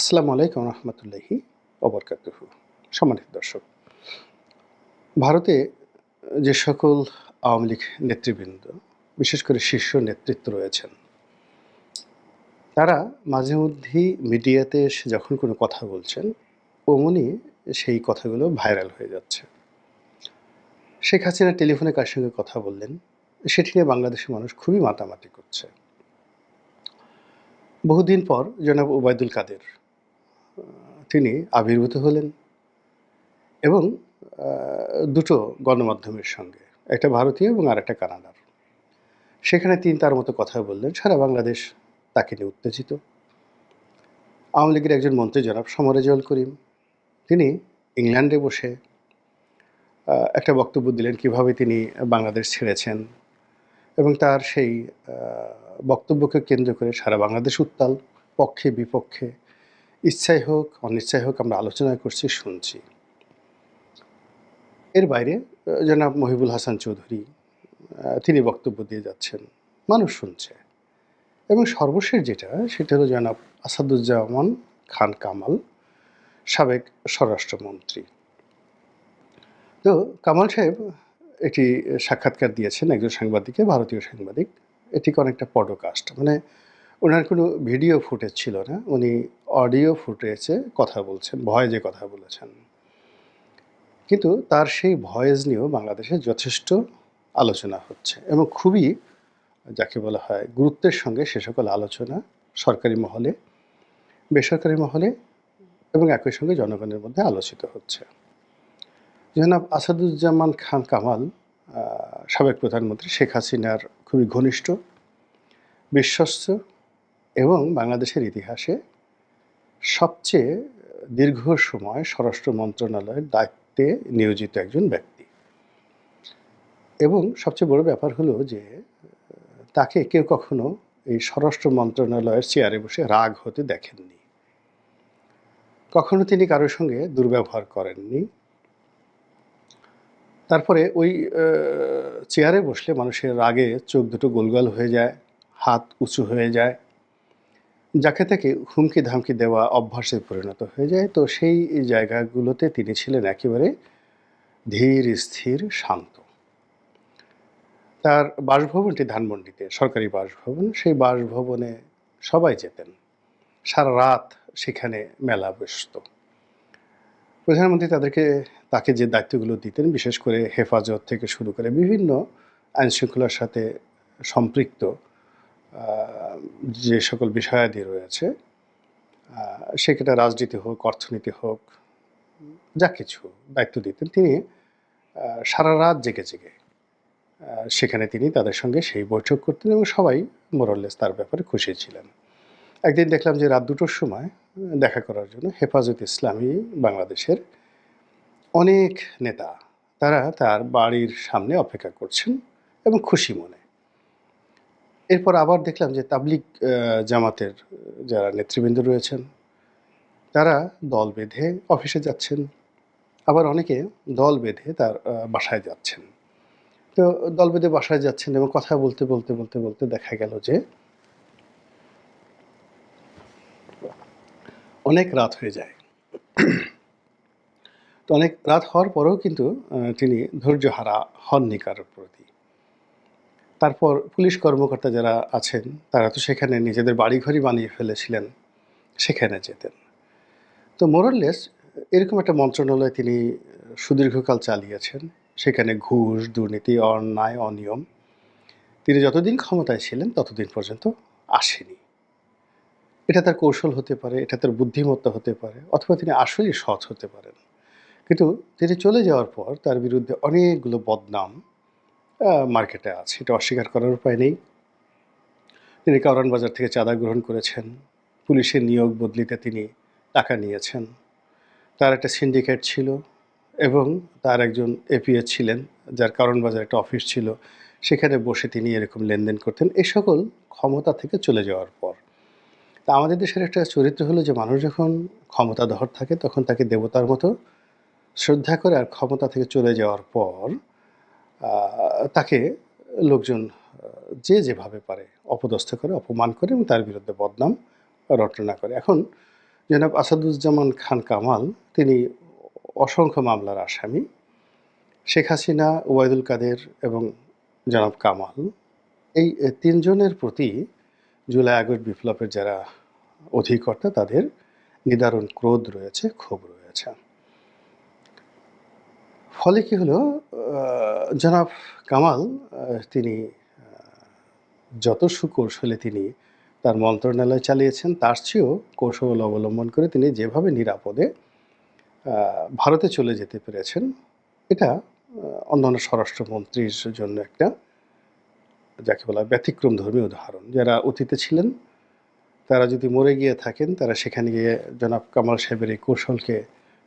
আসসালামু আলাইকুম রহমতুল্লাহি অবরকাতুহ সম্মানিত দর্শক, ভারতে যে সকল আওয়ামী লীগ নেতৃবৃন্দ, বিশেষ করে শীর্ষ নেতৃত্ব রয়েছেন, তারা মাঝে মধ্যেই মিডিয়াতে এসে যখন কোনো কথা বলছেন, অমনি সেই কথাগুলো ভাইরাল হয়ে যাচ্ছে। শেখ হাসিনা টেলিফোনে কার সঙ্গে কথা বললেন, সেটি নিয়ে বাংলাদেশের মানুষ খুবই মাতামাতি করছে। বহুদিন পর জনাব ওবায়দুল কাদের তিনি আবির্ভূত হলেন এবং দুটো গণমাধ্যমের সঙ্গে, একটা ভারতীয় এবং আর একটা কানাডার। সেখানে তিনি তার মতো কথা বললেন, সারা বাংলাদেশ তাকে নিয়ে উত্তেজিত। আওয়ামী লীগের একজন মন্ত্রী জনাব সমরেজল করিম, তিনি ইংল্যান্ডে বসে একটা বক্তব্য দিলেন কীভাবে তিনি বাংলাদেশ ছেড়েছেন এবং তার সেই বক্তব্যকে কেন্দ্র করে সারা বাংলাদেশ উত্তাল পক্ষে বিপক্ষে ইচ্ছাই হোক, অনিচ্ছাই হোক, আমরা আলোচনা করছি, শুনছি। এর বাইরে জনাব মহিবুল হাসান চৌধুরী তিনি বক্তব্য দিয়ে যাচ্ছেন। মানুষ শুনছে। এবং সর্বশেষ যেটা, সেটা হলো জনাব আসাদুজ্জামান খান কামাল, সাবেক স্বরাষ্ট্রমন্ত্রী। তো কামাল সাহেব একটি সাক্ষাৎকার দিয়েছেন একজন সাংবাদিককে, ভারতীয় সাংবাদিক। এটিকে অনেকটা পডকাস্ট মানে ওনার কোনো ভিডিও ফুটেজ ছিল না। উনি অডিও ফুটেজে কথা বলছেন ভয়েজে কথা বলেছেন। কিন্তু তার সেই ভয়েস নিয়েও বাংলাদেশে যথেষ্ট আলোচনা হচ্ছে এবং খুবই, যাকে বলা হয়, গুরুত্বের সঙ্গে সে সকল আলোচনা সরকারি মহলে, বেসরকারি মহলে এবং একই সঙ্গে জনগণের মধ্যে আলোচিত হচ্ছে। জনাব আসাদুজ্জামান খান কামাল সাবেক প্রধানমন্ত্রী শেখ হাসিনার খুবই ঘনিষ্ঠ, বিশ্বস্ত এবং বাংলাদেশের ইতিহাসে সবচেয়ে দীর্ঘ সময় স্বরাষ্ট্র মন্ত্রণালয়ের দায়িত্বে নিয়োজিত একজন ব্যক্তি। এবং সবচেয়ে বড় ব্যাপার হলো যে, তাকে কেউ কখনো এই স্বরাষ্ট্র মন্ত্রণালয়ের চেয়ারে বসে রাগ হতে দেখেননি। কখনো তিনি কারোর সঙ্গে দুর্ব্যবহার করেননি। তারপরে ওই চেয়ারে বসলে মানুষের রাগে চোখ দুটো গোলগাল হয়ে যায়, হাত উঁচু হয়ে যায় যাকে তাকে হুমকি ধামকি দেওয়া অভ্যাসে পরিণত হয়ে যায়, তো সেই জায়গাগুলোতে তিনি ছিলেন একেবারে ধীর, স্থির, শান্ত। তার বাসভবনটি ধানমন্ডিতে, সরকারি বাসভবন, সেই বাসভবনে সবাই যেতেন। সারা রাত সেখানে মেলা বসত। প্রধানমন্ত্রী তাদেরকে, তাকে যে দায়িত্বগুলো দিতেন, বিশেষ করে হেফাজত থেকে শুরু করে বিভিন্ন আইনশৃঙ্খলার সাথে সম্পৃক্ত যে সকল বিষয়াদি রয়েছে সেটা রাজনীতি হোক, অর্থনীতি হোক, যা কিছু দায়িত্ব দিতেন, তিনি সারা রাত জেগে জেগে সেখানে তিনি তাদের সঙ্গে সেই বৈঠক করতেন এবং সবাই মোরল্লেস তার ব্যাপারে খুশি ছিলেন। একদিন দেখলাম যে রাত দুটোর সময় দেখা করার জন্য হেফাজত ইসলামী বাংলাদেশের অনেক নেতা, তারা তার বাড়ির সামনে অপেক্ষা করছেন এবং খুশি মনে। এরপর আবার দেখলাম যে তাবলিক জামাতের যারা নেতৃবৃন্দ রয়েছেন, তারা দল বেঁধে অফিসে যাচ্ছেন। আবার অনেকে দল বেঁধে তার বাসায় যাচ্ছেন। তো দল বেঁধে বাসায় যাচ্ছেন এবং কথা বলতে বলতে বলতে বলতে দেখা গেল যে অনেক রাত হয়ে যায়। তো অনেক রাত হওয়ার পরেও কিন্তু তিনি ধৈর্য হারা হননি কারোর প্রতি। তারপর পুলিশ কর্মকর্তা যারা আছেন, তারা তো সেখানে নিজেদের বাড়িঘরই বানিয়ে ফেলেছিলেন, সেখানে যেতেন। তো মোরললেস এরকম একটা মন্ত্রণালয় তিনি সুদীর্ঘকাল চালিয়েছেন, সেখানে ঘুষ, দুর্নীতি, অন্যায়, অনিয়ম, তিনি যতদিন ক্ষমতায় ছিলেন ততদিন পর্যন্ত আসেনি। এটা তার কৌশল হতে পারে, এটা তার বুদ্ধিমত্তা হতে পারে, অথবা তিনি আসলেই সৎ হতে পারেন। কিন্তু তিনি চলে যাওয়ার পর তার বিরুদ্ধে অনেকগুলো বদনাম মার্কেটে আছে। এটা অস্বীকার করার উপায় নেই। তিনি কারণ বাজার থেকে চাঁদা গ্রহণ করেছেন। পুলিশের নিয়োগ বদলিতে তিনি টাকা নিয়েছেন। তার একটা সিন্ডিকেট ছিল এবং তার একজন এপিএ ছিলেন, যার কারণ বাজার একটা অফিস ছিল। সেখানে বসে তিনি এরকম লেনদেন করতেন। এ সকল ক্ষমতা থেকে চলে যাওয়ার পর। তা আমাদের দেশের একটা চরিত্র হলো যে, মানুষ যখন ক্ষমতাধর থাকে, তখন তাকে দেবতার মতো শ্রদ্ধা করে আর ক্ষমতা থেকে চলে যাওয়ার পর তাকে লোকজন যে যেভাবে পারে অপদস্থ করে, অপমান করে এবং তার বিরুদ্ধে বদনাম, রটনা করে। এখন জনাব আসাদুজ্জামান খান কামাল, তিনি অসংখ্য মামলার আসামি, শেখ হাসিনা, ওবায়দুল কাদের এবং জনাব কামাল। এই তিনজনের প্রতি জুলাই আগস্ট বিপ্লবের যারা অধিকর্তা, তাদের নিদারুণ ক্রোধ রয়েছে, ক্ষোভ রয়েছে। ফলে কি হলো? জনাব কামাল তিনি যত সুকৌশলে তিনি তার মন্ত্রণালয় চালিয়েছেন, তার চেয়েও কৌশল অবলম্বন করে তিনি যেভাবে নিরাপদে ভারতে চলে যেতে পেরেছেন, এটা অন্যান্য স্বরাষ্ট্রমন্ত্রীর জন্য একটা, যাকে বলা ব্যতিক্রম ধর্মী উদাহরণ। যারা অতীতে ছিলেন, তারা যদি মরে গিয়ে থাকেন, তারা সেখানে গিয়ে জনাব কামাল সাহেবের এই কৌশলকে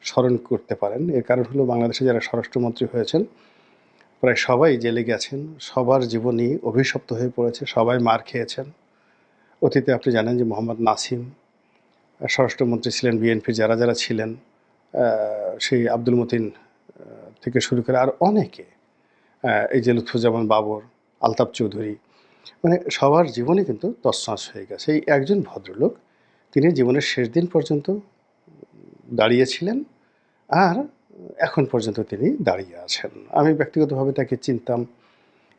স্মরণ করতে পারেন। এর কারণ হলো বাংলাদেশে যারা স্বরাষ্ট্রমন্ত্রী হয়েছেন, প্রায় সবাই জেলে গেছেন, সবার জীবনই অভিশপ্ত হয়ে পড়েছে, সবাই মার খেয়েছেন। অতীতে আপনি জানেন যে মোহাম্মদ নাসিম স্বরাষ্ট্রমন্ত্রী ছিলেন, বিএনপির যারা যারা ছিলেন সেই আব্দুল মতিন থেকে শুরু করে আর অনেকে এই যে লুৎফুজ্জামান বাবর, আলতাফ চৌধুরী মানে সবার জীবনই কিন্তু তছনছ হয়ে গেছে। এই একজন ভদ্রলোক, তিনি জীবনের শেষ দিন পর্যন্ত দাঁড়িয়েছিলেন আর এখন পর্যন্ত তিনি দাঁড়িয়ে আছেন। আমি ব্যক্তিগতভাবে তাকে চিনতাম।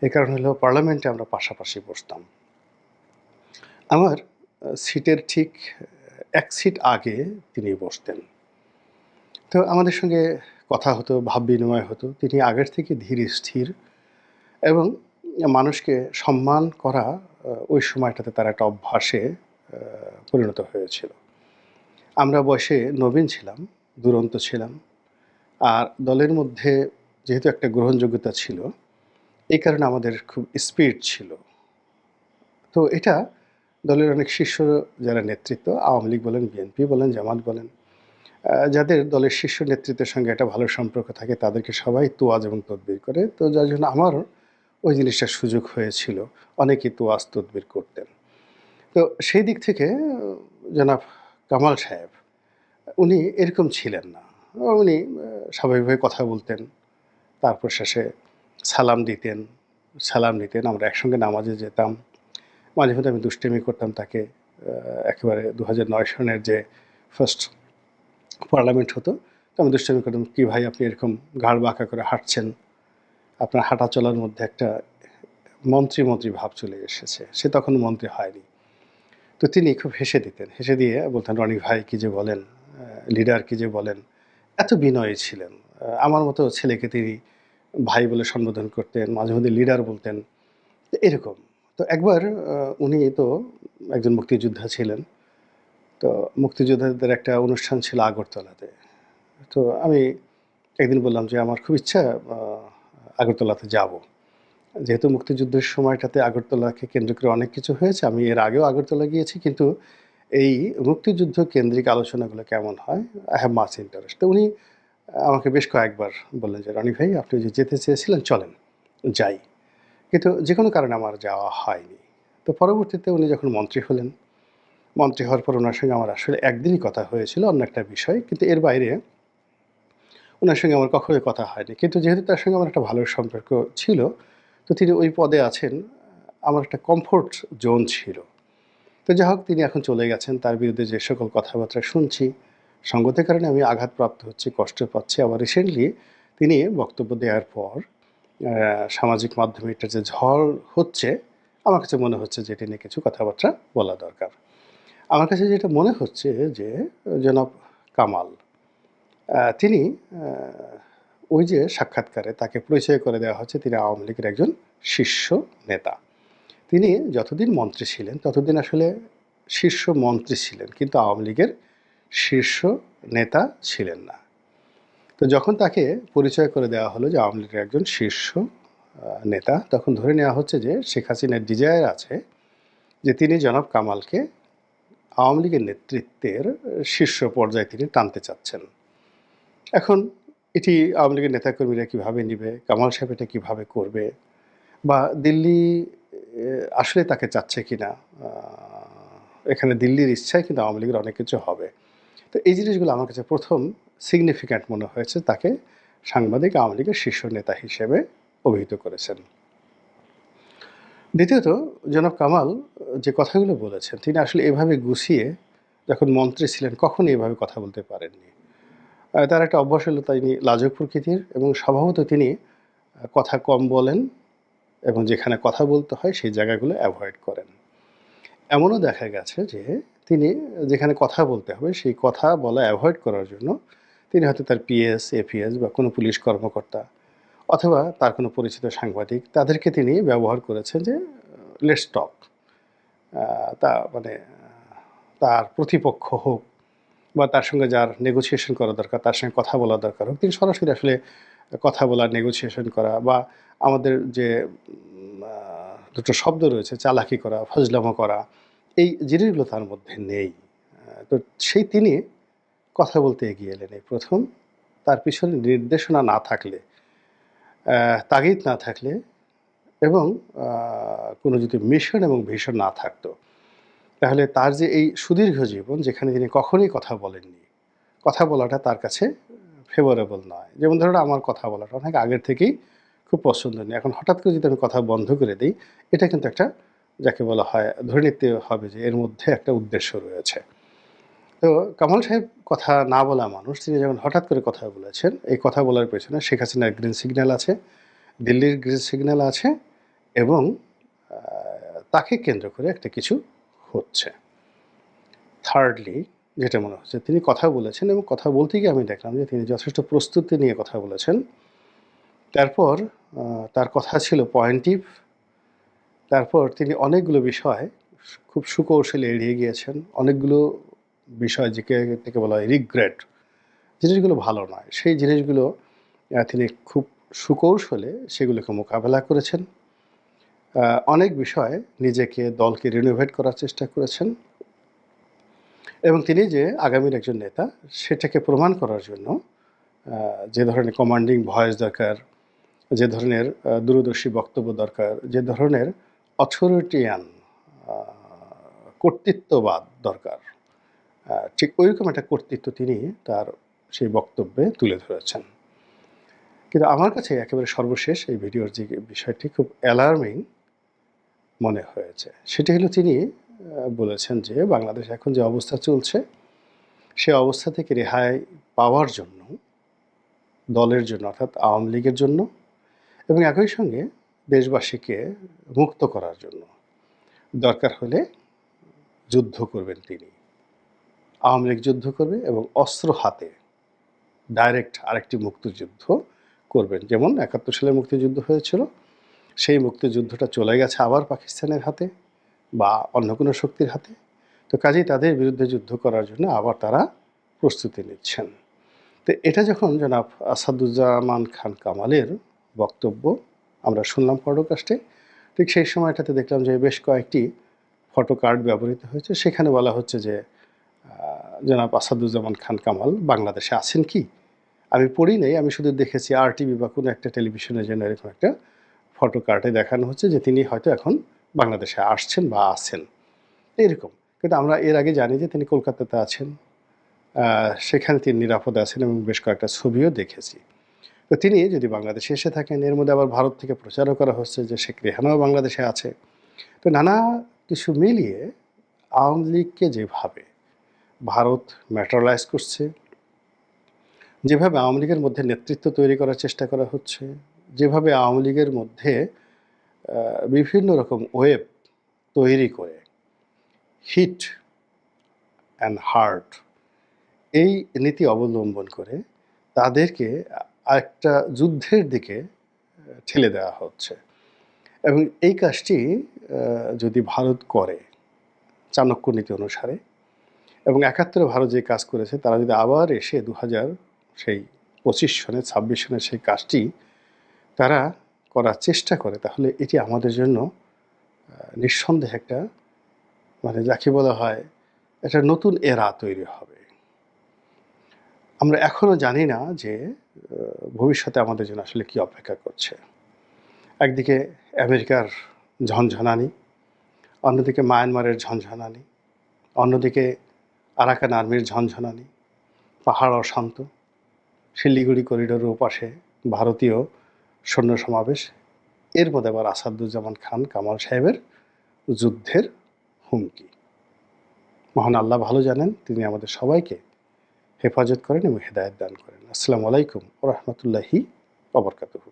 এ কারণ হলো পার্লামেন্টে আমরা পাশাপাশি বসতাম। আমার সিটের ঠিক এক সিট আগে তিনি বসতেন। তো আমাদের সঙ্গে কথা হতো, ভাব বিনিময় হতো। তিনি আগের থেকে ধীর, স্থির এবং মানুষকে সম্মান করা ওই সময়টাতে তার একটা অভ্যাসে পরিণত হয়েছিল। আমরা বয়সে নবীন ছিলাম। দুরন্ত ছিলাম। আর দলের মধ্যে যেহেতু একটা গ্রহণযোগ্যতা ছিল, এই কারণে আমাদের খুব স্পিড ছিল। তো এটা দলের অনেক শীর্ষ যারা নেতৃত্ব, আওয়ামী লীগ বলেন, বিএনপি বলেন, জামাত বলেন যাদের দলের শীর্ষ নেতৃত্বের সঙ্গে একটা ভালো সম্পর্ক থাকে, তাদেরকে সবাই তোয়াজ এবং তদবির করে। তো যার জন্য আমারও ওই জিনিসটার সুযোগ হয়েছিল, অনেকেই তোয়াজ, তদবির করতেন। তো সেই দিক থেকে, জনাব কামাল সাহেব উনি এরকম ছিলেন না। উনি স্বাভাবিকভাবে কথা বলতেন, তারপর শেষে সালাম দিতেন, সালাম নিতেন আমরা একসঙ্গে নামাজে যেতাম। মাঝে মধ্যে আমি দুষ্টেমি করতাম তাকে একেবারে দু হাজার নয় সনের যে ফার্স্ট পার্লামেন্ট হতো, তো আমি দুষ্টেমি করতাম, কী ভাই আপনি এরকম ঘাড় বাঁকা করে হাঁটছেন? আপনার হাঁটা চলার মধ্যে একটা মন্ত্রী মন্ত্রী ভাব চলে এসেছে, সে তখন মন্ত্রী হয়নি। তো তিনি খুব হেসে দিতেন, হেসে দিয়ে বলতেন, রনি ভাই কী যে বলেন? লিডার কী যে বলেন, এত বিনয়ী ছিলেন। আমার মতো ছেলেকে তিনি ভাই বলে সম্বোধন করতেন, মাঝে মধ্যে লিডার বলতেন, এরকম। তো একবার উনি তো একজন মুক্তিযোদ্ধা ছিলেন। তো মুক্তিযোদ্ধাদের একটা অনুষ্ঠান ছিল আগরতলাতে। তো আমি একদিন বললাম যে, আমার খুব ইচ্ছা আগরতলাতে যাব। যেহেতু মুক্তিযুদ্ধের সময়টাতে আগরতলাকে কেন্দ্র করে অনেক কিছু হয়েছে, আমি এর আগেও আগরতলা গিয়েছি, কিন্তু এই মুক্তিযুদ্ধ কেন্দ্রিক আলোচনাগুলো কেমন হয়? আই হ্যাভ মাছ ইন্টারেস্ট তো উনি আমাকে বেশ কয়েকবার বললেন যে, রনি ভাই, আপনি যে যেতে চেয়েছিলেন, চলেন, যাই। কিন্তু যে কোনো কারণে আমার যাওয়া হয়নি। তো পরবর্তীতে উনি যখন মন্ত্রী হলেন, মন্ত্রী হওয়ার পর ওনার সঙ্গে আমার আসলে একদিনই কথা হয়েছিল, অন্য একটা বিষয়। কিন্তু এর বাইরে ওনার সঙ্গে আমার কখনোই কথা হয়নি। কিন্তু যেহেতু তার সঙ্গে আমার একটা ভালো সম্পর্ক ছিল, তো তিনি ওই পদে আছেন, আমার একটা কমফোর্ট জোন ছিল। তো যাই হোক, তিনি এখন চলে গেছেন। তার বিরুদ্ধে যে সকল কথাবার্তা শুনছি সঙ্গতের কারণে আমি আঘাতপ্রাপ্ত হচ্ছি, কষ্ট পাচ্ছি। আবার রিসেন্টলি তিনি বক্তব্য দেওয়ার পর সামাজিক মাধ্যমে এটা যে ঝড় হচ্ছে, আমার কাছে মনে হচ্ছে যে এটি নিয়ে কিছু কথাবার্তা বলা দরকার। আমার কাছে যেটা মনে হচ্ছে যে, জনাব কামাল তিনি ওই যে সাক্ষাৎকারে তাকে পরিচয় করে দেওয়া হচ্ছে, তিনি আওয়ামী লীগের একজন শীর্ষ নেতা। তিনি যতদিন মন্ত্রী ছিলেন, ততদিন আসলে শীর্ষ মন্ত্রী ছিলেন, কিন্তু আওয়ামী লীগের শীর্ষ নেতা ছিলেন না। তো যখন তাকে পরিচয় করে দেওয়া হলো যে আওয়ামী লীগের একজন শীর্ষ নেতা, তখন ধরে নেওয়া হচ্ছে যে শেখ হাসিনার ডিজায়ার আছে যে তিনি জনাব কামালকে আওয়ামী লীগের নেতৃত্বের শীর্ষ পর্যায়ে তিনি টানতে চাচ্ছেন। এখন এটি আওয়ামী লীগের নেতাকর্মীরা কীভাবে নিবে, কামাল সাহেব এটা কীভাবে করবে? বা দিল্লি আসলে তাকে চাচ্ছে কি না এখানে দিল্লির ইচ্ছায় কিন্তু আওয়ামী লীগের অনেক কিছু হবে। তো এই জিনিসগুলো আমার কাছে প্রথম সিগনিফিক্যান্ট মনে হয়েছে তাকে সাংবাদিক আওয়ামী লীগের শীর্ষ নেতা হিসেবে অভিহিত করেছেন। দ্বিতীয়ত, জনাব কামাল যে কথাগুলো বলেছেন, তিনি আসলে এভাবে গুছিয়ে যখন মন্ত্রী ছিলেন কখনই এভাবে কথা বলতে পারেননি। তার একটা অভ্যাস হলো তিনি লাজক প্রকৃতির এবং স্বভাবত তিনি কথা কম বলেন এবং যেখানে কথা বলতে হয়, সেই জায়গাগুলো অ্যাভয়েড করেন। এমনও দেখা গেছে যে, তিনি যেখানে কথা বলতে হবে, সেই কথা বলা অ্যাভয়েড করার জন্য তিনি হয়তো তার পিএস এপিএস বা কোনো পুলিশ কর্মকর্তা অথবা তার কোনো পরিচিত সাংবাদিক, তাদেরকে তিনি ব্যবহার করেছেন যে লেটস টক তা মানে তার প্রতিপক্ষ হোক বা তার সঙ্গে যার নেগোসিয়েশন করা দরকার, তার সঙ্গে কথা বলা দরকার হোক, তিনি সরাসরি আসলে কথা বলা নেগোসিয়েশন করা বা আমাদের যে দুটো শব্দ রয়েছে, চালাকি করা, ফজলামো করা, এই জিনিসগুলো তার মধ্যে নেই। তো সেই তিনি কথা বলতে এগিয়ে এলেন। এই প্রথম, তার পিছনে নির্দেশনা না থাকলে তাগিদ না থাকলে এবং কোনো যদি মিশন এবং ভিশন না থাকতো, তাহলে তার যে এই সুদীর্ঘ জীবন, যেখানে তিনি কখনোই কথা বলেননি, কথা বলাটা তার কাছে ফেভারেবল নয়। যেমন ধরুন, আমার কথা বলাটা অনেক আগের থেকেই খুব পছন্দনীয় এখন হঠাৎ করে যদি আমি কথা বন্ধ করে দিই, এটা কিন্তু একটা যাকে বলা হয়, ধরে নিতে হবে যে এর মধ্যে একটা উদ্দেশ্য রয়েছে। তো কামাল সাহেব কথা না বলা মানুষ, তিনি যখন হঠাৎ করে কথা বলেছেন, এই কথা বলার পেছনে শেখ হাসিনার গ্রিন সিগন্যাল আছে, দিল্লির গ্রিন সিগন্যাল আছে এবং তাকে কেন্দ্র করে একটা কিছু হচ্ছে। থার্ডলি যেটা মনে হচ্ছে, তিনি কথা বলেছেন এবং কথা বলতে গিয়ে আমি দেখলাম যে তিনি যথেষ্ট প্রস্তুতি নিয়ে কথা বলেছেন। তারপর তার কথা ছিল পয়েন্টিভ। তারপর তিনি অনেকগুলো বিষয় খুব সুকৌশলে এড়িয়ে গিয়েছেন। অনেকগুলো বিষয় যেকে থেকে বলা হয় রিগ্রেট জিনিসগুলো ভালো নয়। সেই জিনিসগুলো তিনি খুব সুকৌশলে সেগুলোকে মোকাবেলা করেছেন। অনেক বিষয়ে নিজেকে, দলকে রিনোভেট করার চেষ্টা করেছেন। এবং তিনি যে আগামীর একজন নেতা, সেটাকে প্রমাণ করার জন্য যে ধরনের কমান্ডিং ভয়েস দরকার যে ধরনের দূরদর্শী বক্তব্য দরকার, যে ধরনের অথরিটিয়ান কর্তৃত্ববাদ দরকার ঠিক ওইরকম একটা কর্তৃত্ব তিনি তার সেই বক্তব্যে তুলে ধরেছেন। কিন্তু আমার কাছে একেবারে সর্বশেষ এই ভিডিওর যে বিষয়টি খুব অ্যালার্মিং মনে হয়েছে। সেটি হলো তিনি বলেছেন যে বাংলাদেশ এখন যে অবস্থা চলছে, সে অবস্থা থেকে রেহাই পাওয়ার জন্য, দলের জন্য অর্থাৎ আওয়ামী লীগের জন্য এবং একই সঙ্গে দেশবাসীকে মুক্ত করার জন্য দরকার হলে যুদ্ধ করবেন তিনি। আওয়ামী লীগ যুদ্ধ করবে এবং অস্ত্র হাতে ডাইরেক্ট আরেকটি মুক্তিযুদ্ধ করবেন। যেমন একাত্তর সালে মুক্তিযুদ্ধ হয়েছিল, সেই মুক্তিযুদ্ধটা চলে গেছে আবার পাকিস্তানের হাতে বা অন্য কোনো শক্তির হাতে। তো কাজেই তাদের বিরুদ্ধে যুদ্ধ করার জন্য আবার তারা প্রস্তুতি নিচ্ছেন। তো এটা যখন জনাব আসাদুজ্জামান খান কামালের বক্তব্য আমরা শুনলাম পডকাস্টে ঠিক সেই সময়টাতে দেখলাম যে বেশ কয়েকটি ফটো কার্ড ব্যবহৃত হয়েছে। সেখানে বলা হচ্ছে যে জনাব আসাদুজ্জামান খান কামাল বাংলাদেশে আছেন কি? আমি পড়ি নাই, আমি শুধু দেখেছি আর টিভি বা কোনো একটা টেলিভিশনে যেন এরকম একটা ফটো কার্ডে দেখানো হচ্ছে যে তিনি হয়তো এখন বাংলাদেশে আসছেন বা আছেন। এরকম। কিন্তু আমরা এর আগে জানি যে তিনি কলকাতাতে আছেন। সেখানে তিনি নিরাপদে আছেন এবং বেশ কয়েকটা ছবিও দেখেছি। তো তিনি যদি বাংলাদেশে এসে থাকেন, এর মধ্যে আবার ভারত থেকে প্রচারও করা হচ্ছে যে শেখ রেহানাও বাংলাদেশে আছে। তো নানা কিছু মিলিয়ে আওয়ামী লীগকে যেভাবে ভারত ম্যাটারালাইজ করছে, যেভাবে আওয়ামী লীগের মধ্যে নেতৃত্ব তৈরি করার চেষ্টা করা হচ্ছে, যেভাবে আওয়ামী লীগের মধ্যে বিভিন্ন রকম ওয়েব তৈরি করে, হিট অ্যান্ড হার্ট, এই নীতি অবলম্বন করে তাদেরকে একটা যুদ্ধের দিকে ঠেলে দেওয়া হচ্ছে। এবং এই কাজটি যদি ভারত করে, চাণক্য নীতি অনুসারে, এবং একাত্তরে ভারত যে কাজ করেছে, তারা যদি আবার এসে দু হাজার সেই পঁচিশ সনে, ছাব্বিশ সনের সেই কাজটি তারা করার চেষ্টা করে, তাহলে এটি আমাদের জন্য নিঃসন্দেহে একটা মানে যাকে বলা হয়, একটা নতুন এরা তৈরি হবে। আমরা এখনও জানি না যে ভবিষ্যতে আমাদের জন্য আসলে কি অপেক্ষা করছে। একদিকে আমেরিকার ঝনঝনানি, অন্যদিকে মায়ানমারের ঝনঝনানি, অন্যদিকে আরাকান আর্মির ঝনঝনানি, পাহাড় অশান্ত, শিলিগুড়ি করিডোরের ওপাশে ভারতীয় সৈন্য সমাবেশ, এর মধ্যে আবার আসাদুজ্জামান খান কামাল সাহেবের যুদ্ধের হুমকি। মহান আল্লাহ ভালো জানেন, তিনি আমাদের সবাইকে হেফাজত করেন এবং হেদায়ত দান করেন। আসসালামু আলাইকুম ও রহমতুল্লাহি অবরকাতুহ